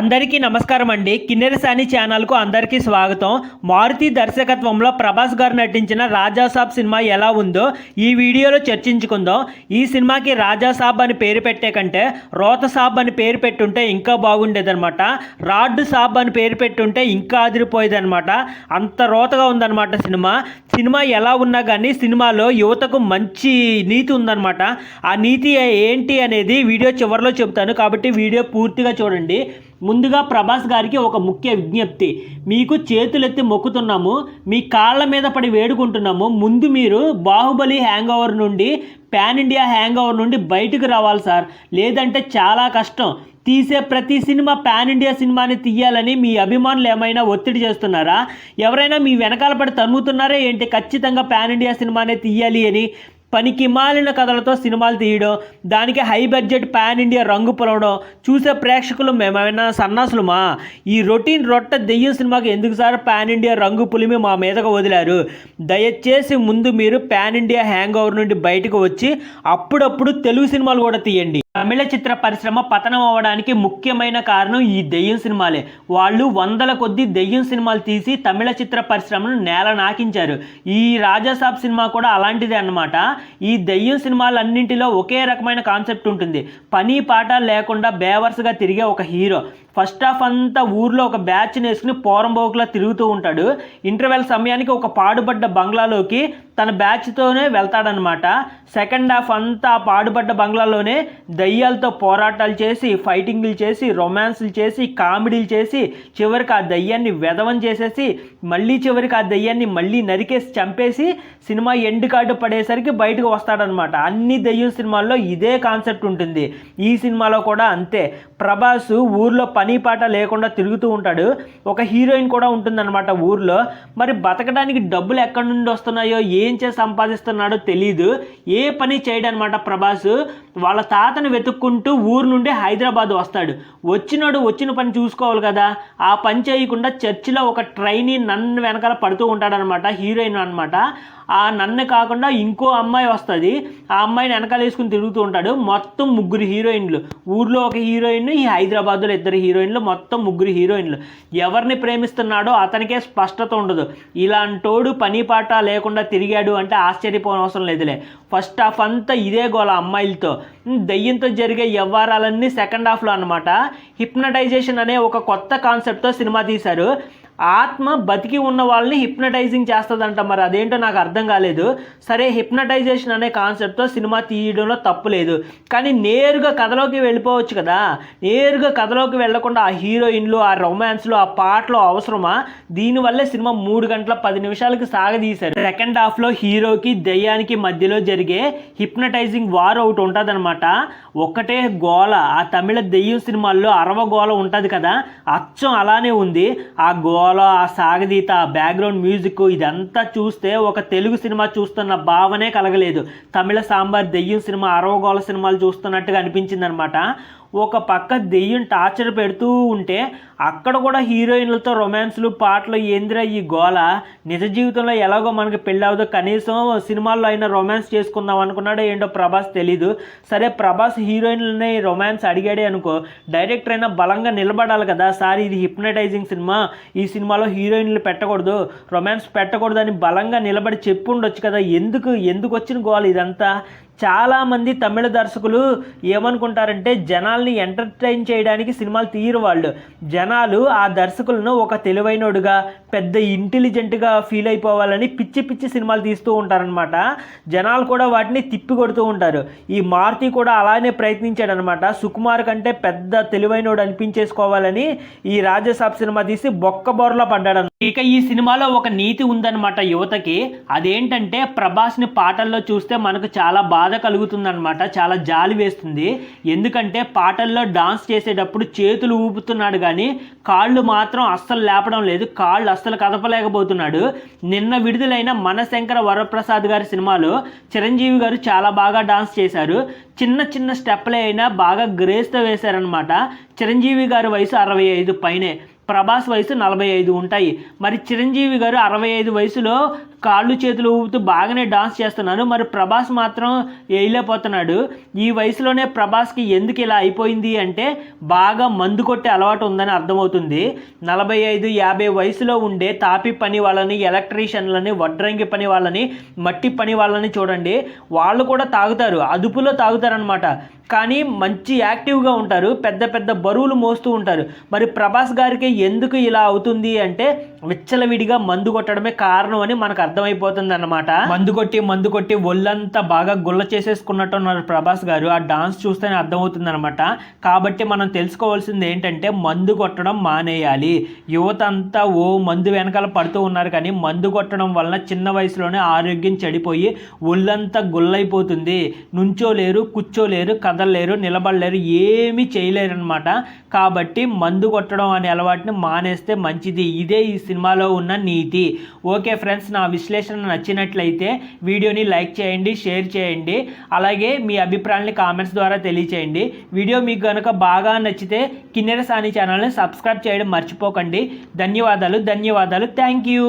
అందరికీ నమస్కారం అండి. కిన్నెర సాని ఛానల్కు అందరికీ స్వాగతం. మారుతి దర్శకత్వంలో ప్రభాస్ గారు నటించిన రాజాసాబ్ సినిమా ఎలా ఉందో ఈ వీడియోలో చర్చించుకుందాం. ఈ సినిమాకి రాజాసాబ్ అని పేరు పెట్టే కంటే రోత సాబ్ అని పేరు పెట్టుంటే ఇంకా బాగుండేదనమాట రాడ్ సాబ్ అని పేరు పెట్టుంటే ఇంకా అదిరిపోయేదనమాట అంత రోతగా ఉందన్నమాట సినిమా. సినిమా ఎలా ఉన్నా కానీ సినిమాలో యువతకు మంచి నీతి ఉందన్నమాట. ఆ నీతి ఏంటి అనేది వీడియో చివరిలో చెబుతాను కాబట్టి వీడియో పూర్తిగా చూడండి. ముందుగా ప్రభాస్ గారికి ఒక ముఖ్య విజ్ఞప్తి. మీకు చేతులెత్తి మొక్కుతున్నాము మీ కాళ్ళ మీద పడి వేడుకుంటున్నాము. ముందు మీరు బాహుబలి హ్యాంగ్ ఓవర్ నుండి పాన్ ఇండియా హ్యాంగ్ ఓవర్ నుండి బయటకు రావాలి సార్. లేదంటే చాలా కష్టం. తీసే ప్రతి సినిమా పాన్ ఇండియా సినిమాని తీయాలని మీ అభిమానులు ఏమైనా ఒత్తిడి చేస్తున్నారా? ఎవరైనా మీ వెనకాల పడి తన్నుతున్నారా? ఏంటి ఖచ్చితంగా పాన్ ఇండియా సినిమానే తీయాలి అని పనికి మాలిన కథలతో సినిమాలు తీయడం దానికి హై బడ్జెట్ పాన్ ఇండియా రంగు పొలవడం చూసే ప్రేక్షకులు మేమైనా సన్నాసులమా? ఈ రొటీన్ రొట్ట దెయ్యం సినిమాకి ఎందుకు సార్ పాన్ ఇండియా రంగు పులిమి మా మీదకు వదిలారు? దయచేసి ముందు మీరు పాన్ ఇండియా హ్యాంగ్ ఓవర్ నుండి బయటకు వచ్చి అప్పుడప్పుడు తెలుగు సినిమాలు కూడా తీయండి. తమిళ చిత్ర పరిశ్రమ పతనం అవ్వడానికి ముఖ్యమైన కారణం ఈ దెయ్యం సినిమాలే. వాళ్ళు వందల కొద్ది దెయ్యం సినిమాలు తీసి తమిళ చిత్ర పరిశ్రమను నేల నాకించారు. ఈ రాజాసాబ్ సినిమా కూడా అలాంటిదే అన్నమాట. ఈ దెయ్యం సినిమాలన్నింటిలో ఒకే రకమైన కాన్సెప్ట్ ఉంటుంది. పని పాట లేకుండా బేవర్స్గా తిరిగే ఒక హీరో. ఫస్ట్ హాఫ్ అంతా ఊర్లో ఒక బ్యాచ్ వేసుకుని పోరంబోకులా తిరుగుతూ ఉంటాడు. ఇంటర్వెల్ సమయానికి ఒక పాడుబడ్డ బంగ్లాలోకి తన బ్యాచ్తోనే వెళ్తాడనమాట సెకండ్ హాఫ్ అంతా పాడుబడ్డ బంగ్లాలోనే దయ్యాలతో పోరాటాలు చేసి ఫైటింగ్లు చేసి రొమాన్స్లు చేసి కామెడీలు చేసి చివరికి ఆ దయ్యాన్ని వెధవం చేసేసి మళ్ళీ చివరికి ఆ దయ్యాన్ని మళ్ళీ నరికేసి చంపేసి సినిమా ఎండ్ కార్డు పడేసరికి బయటకు వస్తాడనమాట అన్ని దయ్యం సినిమాల్లో ఇదే కాన్సెప్ట్ ఉంటుంది. ఈ సినిమాలో కూడా అంతే. ప్రభాస్ ఊర్లో పని పాట లేకుండా తిరుగుతూ ఉంటాడు. ఒక హీరోయిన్ కూడా ఉంటుందన్నమాట ఊర్లో. మరి బతకడానికి డబ్బులు ఎక్కడి నుండి వస్తున్నాయో ఏం చేసి సంపాదిస్తున్నాడో తెలియదు ఏ పని చేయడనమాట ప్రభాస్? వాళ్ళ తాతను వెతుక్కుంటూ ఊరు నుండి హైదరాబాద్ వస్తాడు. వచ్చినాడు వచ్చిన పని చూసుకోవాలి కదా. ఆ పని చేయకుండా చర్చిలో ఒక ట్రైనీ నన్ను వెనకాల పడుతూ ఉంటాడనమాట హీరోయిన్ అనమాట ఆ నన్ను కాకుండా ఇంకో అమ్మాయి వస్తుంది. ఆ అమ్మాయిని వెనకాల వేసుకుని తిరుగుతూ ఉంటాడు మొత్తం ముగ్గురు హీరోయిన్లు. ఊర్లో ఒక హీరోయిన్ ఈ హైదరాబాద్లో ఇద్దరు హీరో హీరోయిన్లు మొత్తం ముగ్గురు హీరోయిన్లు. ఎవరిని ప్రేమిస్తున్నాడో అతనికే స్పష్టత ఉండదు. ఇలాంటోడు పని పాట లేకుండా తిరిగాడు అంటే ఆశ్చర్యపోనవసరం లేదులే. ఫస్ట్ హాఫ్ అంతా ఇదే గోల అమ్మాయిలతో. దెయ్యంతో జరిగే వ్యవహారాలన్నీ సెకండ్ హాఫ్లో అనమాట హిప్నటైజేషన్ అనే ఒక కొత్త కాన్సెప్ట్తో సినిమా తీశారు. ఆత్మ బతికి ఉన్న వాళ్ళని హిప్నటైజింగ్ చేస్తుందంట మరి. అదేంటో నాకు అర్థం కాలేదు. సరే హిప్నటైజేషన్ అనే కాన్సెప్ట్తో సినిమా తీయడంలో తప్పు లేదు. కానీ నేరుగా కథలోకి వెళ్ళిపోవచ్చు కదా. నేరుగా కథలోకి వెళ్ళకుండా ఆ హీరోయిన్లు ఆ రొమాన్స్లు ఆ పాటలు అవసరమా? దీనివల్లే సినిమా మూడు గంటల పది నిమిషాలకి సాగదీశారు. సెకండ్ హాఫ్లో హీరోకి దయ్యానికి మధ్యలో జరిగే హిప్నటైజింగ్ వార్ ఒకటి ఉంటుందన్నమాట. ఒక్కటే గోల. ఆ తమిళ దెయ్యం సినిమాల్లో అరవ గోల ఉంటుంది కదా. అచ్చం అలానే ఉంది. ఆ గోల ఆ సాగదీత ఆ బ్యాక్గ్రౌండ్ మ్యూజిక్ ఇదంతా చూస్తే ఒక తెలుగు సినిమా చూస్తున్న భావనే కలగలేదు. తమిళ సాంబార్ దెయ్యం సినిమా అరవగోళ సినిమాలు చూస్తున్నట్టుగా అనిపించింది అనమాట ఒక పక్క దెయ్యం టార్చర్ పెడుతూ ఉంటే అక్కడ కూడా హీరోయిన్లతో రొమాన్స్లు పాటలు ఏందిరా ఈ గోల? నిజ జీవితంలో ఎలాగో మనకి పెళ్ళి అవ్వదు. కనీసం సినిమాల్లో అయినా రొమాన్స్ చేసుకుందాం అనుకున్నాడో ఏంటో ప్రభాస్ తెలీదు. సరే ప్రభాస్ హీరోయిన్లని రొమాన్స్ అడిగాడే అనుకో. డైరెక్టర్ అయినా బలంగా నిలబడాలి కదా. సార్ ఇది హిప్నటైజింగ్ సినిమా. ఈ సినిమాలో హీరోయిన్లు పెట్టకూడదు. రొమాన్స్ పెట్టకూడదు అని బలంగా నిలబడి చెప్పు ఉండొచ్చు కదా. ఎందుకు? ఎందుకు వచ్చిన గోల ఇదంతా? చాలామంది తమిళ దర్శకులు ఏమనుకుంటారంటే జనాల్ని ఎంటర్టైన్ చేయడానికి సినిమాలు తీయరు వాళ్ళు. జనాలు ఆ దర్శకులను ఒక తెలివైనోడుగా పెద్ద ఇంటెలిజెంట్గా ఫీల్ అయిపోవాలని పిచ్చి పిచ్చి సినిమాలు తీస్తూ ఉంటారనమాట జనాలు కూడా వాటిని తిప్పి కొడుతూ ఉంటారు. ఈ మారుతి కూడా అలానే ప్రయత్నించాడు అనమాట సుకుమార్ కంటే పెద్ద తెలివైనోడు అనిపించేసుకోవాలని ఈ రాజసాబ్ సినిమా తీసి బొక్క బోర్లో పడ్డాడు ఇక ఈ సినిమాలో ఒక నీతి ఉందన్నమాట యువతకి. అదేంటంటే ప్రభాస్ని పాటల్లో చూస్తే మనకు చాలా బాధ కలుగుతుందన్నమాట చాలా జాలి వేస్తుంది. ఎందుకంటే పాటల్లో డాన్స్ చేసేటప్పుడు చేతులు ఊపుతున్నాడు కానీ కాళ్ళు మాత్రం అస్సలు లేపడం లేదు కాళ్ళు అస్సలు కదపలేకపోతున్నాడు. నిన్న విడుదలైన మనశంకర వరప్రసాద్ గారి సినిమాలో చిరంజీవి గారు చాలా బాగా డాన్స్ చేశారు. చిన్న చిన్న స్టెప్లే అయినా బాగా గ్రేస్తో వేశారనమాట చిరంజీవి గారి వయసు అరవై ఐదు పైనే. ప్రభాస్ వయసు నలభై ఐదు ఉంటాయి. మరి చిరంజీవి గారు అరవై ఐదు వయసులో కాళ్ళు చేతులు ఊపుతూ బాగానే డాన్స్ చేస్తున్నాను మరి ప్రభాస్ మాత్రం వేయలేకపోతున్నాడు ఈ వయసులోనే ప్రభాస్కి ఎందుకు ఇలా అయిపోయింది అంటే బాగా మందు కొట్టే అలవాటు ఉందని అర్థమవుతుంది. నలభై ఐదు యాభై వయసులో ఉండే తాపి పని వాళ్ళని ఎలక్ట్రీషియన్లని వడ్రంగి పని వాళ్ళని మట్టి పని వాళ్ళని చూడండి. వాళ్ళు కూడా తాగుతారు. అదుపులో తాగుతారనమాట కానీ మంచి యాక్టివ్గా ఉంటారు. పెద్ద పెద్ద బరువులు మోస్తూ ఉంటారు. మరి ప్రభాస్ గారికి ఎందుకు ఇలా అవుతుంది అంటే విచ్చలవిడిగా మందు కొట్టడమే కారణం అని మనకు అర్థమైపోతుంది అనమాట మందు కొట్టి మందు కొట్టి ఒళ్ళంతా బాగా గుల్ల చేసేసుకున్నట్టు ఉన్నారు ప్రభాస్ గారు. ఆ డాన్స్ చూస్తేనే అర్థమవుతుంది అనమాట కాబట్టి మనం తెలుసుకోవాల్సింది ఏంటంటే మందు కొట్టడం మానేయాలి. యువత అంతా ఓ మందు వెనకాల పడుతూ ఉన్నారు కానీ మందు కొట్టడం వలన చిన్న వయసులోనే ఆరోగ్యం చెడిపోయి ఒళ్ళంతా గుల్లైపోతుంది. నుంచోలేరు కూర్చోలేరు కదలలేరు నిలబడలేరు ఏమీ చేయలేరు అనమాట కాబట్టి మందు కొట్టడం అనే అలవాటుని మానేస్తే మంచిది. ఇదే ఈ సినిమాలో ఉన్న నీతి. ఓకే ఫ్రెండ్స్ నా విశ్లేషణ నచ్చినట్లయితే వీడియోని లైక్ చేయండి షేర్ చేయండి. అలాగే మీ అభిప్రాయాన్ని కామెంట్స్ ద్వారా తెలియచేయండి. వీడియో మీకు కనుక బాగా నచ్చితే కిన్నెర సాని ఛానల్ని సబ్స్క్రైబ్ చేయడం మర్చిపోకండి. ధన్యవాదాలు ధన్యవాదాలు. Thank you.